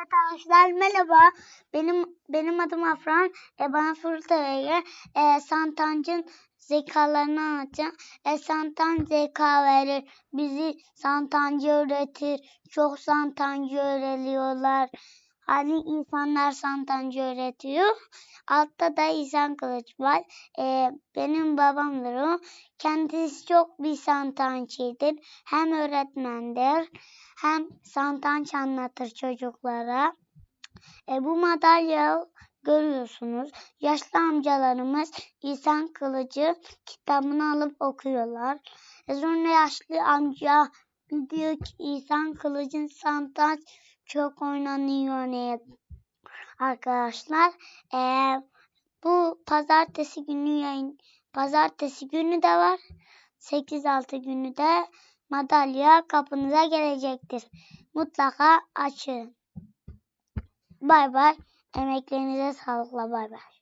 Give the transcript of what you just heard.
Arkadaşlar merhaba. Benim benim adım Afran. E, bana soruyor. E, Santancın zekalarını anlatacağım. E, Santanç zeka verir. Bizi Santancı öğretir. Çok Santancı öğreniyorlar. Hani insanlar Santancı öğretiyor. Altta da İhsan Kılıç var. E, benim babamdır o. Kendisi çok bir Santancıdır. Hem öğretmendir hem Santanç anlatır çocuklara. E, bu madalya görüyorsunuz. Yaşlı amcalarımız İhsan Kılıcı kitabını alıp okuyorlar. E, sonra yaşlı amca diyor ki İhsan Kılıç'ın Santanç çok oynanıyor ne arkadaşlar. E, bu pazartesi günü yayın pazartesi günü de var. 8-6 günü de madalya kapınıza gelecektir. Mutlaka açın. Bay bay. Emeklerinize sağlıkla bay bay.